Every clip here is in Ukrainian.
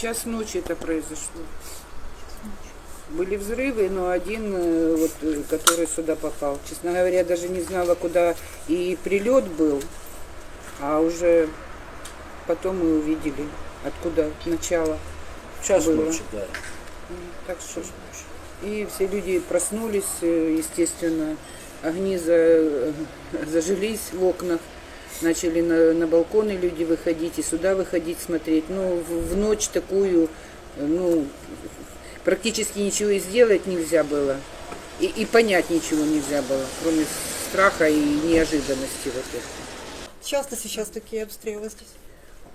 Час ночи это произошло. Были взрывы, но один, э, вот, э, который сюда попал. Честно говоря, даже не знала, куда и прилет был, а уже потом мы увидели, откуда начало. Час Было. ночи, да. Так что Час ночи. и все люди проснулись, э, естественно, огни за- зажглись в окнах, начали на, на балконы люди выходить и сюда выходить смотреть. Ну, в, в ночь такую, э, ну, практически ничего и сделать нельзя было. И, и понять ничего нельзя было, кроме страха и неожиданности вот этого. Часто сейчас такие обстрелы здесь?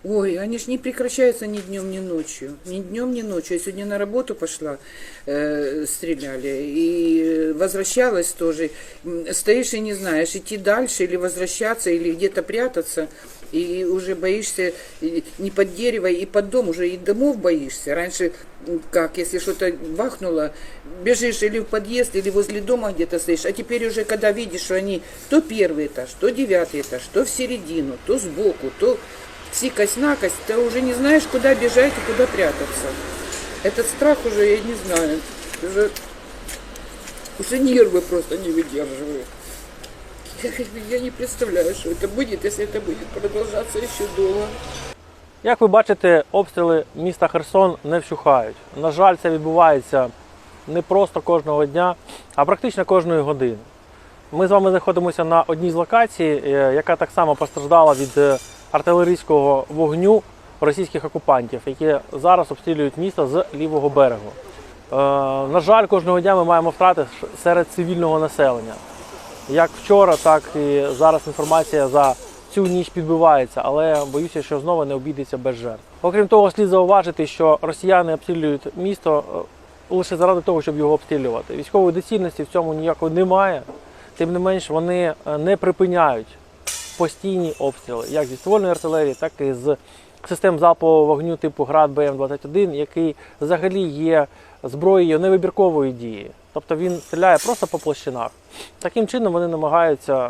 Ой, они ж не прекращаются ни днем, ни ночью. Ни днем, ни ночью. Я сегодня на работу пошла, э, стреляли, и возвращалась тоже. Стоишь и не знаешь, идти дальше или возвращаться, или где-то прятаться. И уже боишься не под дерево, и под дом, уже и домов боишься. Раньше, как, если что-то бахнуло, бежишь или в подъезд, или возле дома где-то стоишь. А теперь уже, когда видишь, что они то первый этаж, то девятый этаж, то в середину, то сбоку, то сикость-накость, ты уже не знаешь, куда бежать и куда прятаться. Этот страх уже, я не знаю, уже, уже нервы просто не выдерживают. Я, я не представляю, что это будет, если это будет продолжаться еще долго. Як ви бачите, обстріли міста Херсон не вщухають. На жаль, це відбувається не просто кожного дня, а практично кожної години. Ми з вами знаходимося на одній з локацій, е, яка так само постраждала від е, артилерійського вогню російських окупантів, які зараз обстрілюють місто з лівого берегу. Е, На жаль, кожного дня ми маємо втрати серед цивільного населення. Як вчора, так і зараз інформація за цю ніч підбивається, але боюся, що знову не обійдеться без жертв. Окрім того, слід зауважити, що росіяни обстрілюють місто е, лише заради того, щоб його обстрілювати. Військової доцільності в цьому ніякої немає. Тим не менш, вони е, не припиняють постійні обстріли, як зі ствольної артилерії, так і з систем залпового вогню типу ГРАД БМ-21, який взагалі є зброєю невибіркової дії. Тобто він стріляє просто по площинах. Таким чином вони намагаються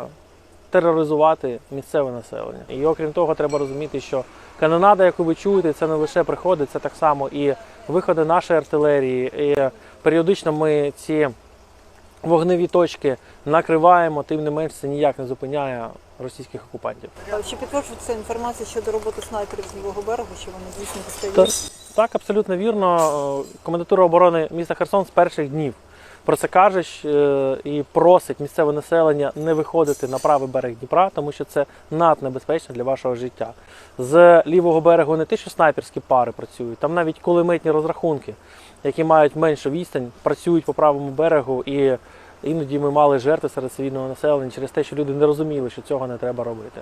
тероризувати місцеве населення. І окрім того, треба розуміти, що канонада, яку ви чуєте, це не лише приходи, це так само і виходи нашої артилерії. І періодично ми ці вогневі точки накриваємо, тим не менш це ніяк не зупиняє російських окупантів. Чи підтверджується інформація щодо роботи снайперів з лівого берегу, чи вони дійсно Та- Так, абсолютно вірно. Е, Комендатура оборони міста Херсон з перших днів про це каже е, і просить місцеве населення не виходити на правий берег Дніпра, тому що це наднебезпечно для вашого життя. З лівого берегу не те, що снайперські пари працюють, там навіть кулеметні розрахунки, які мають меншу відстань, працюють по правому берегу, і іноді ми мали жертви серед цивільного населення через те, що люди не розуміли, що цього не треба робити.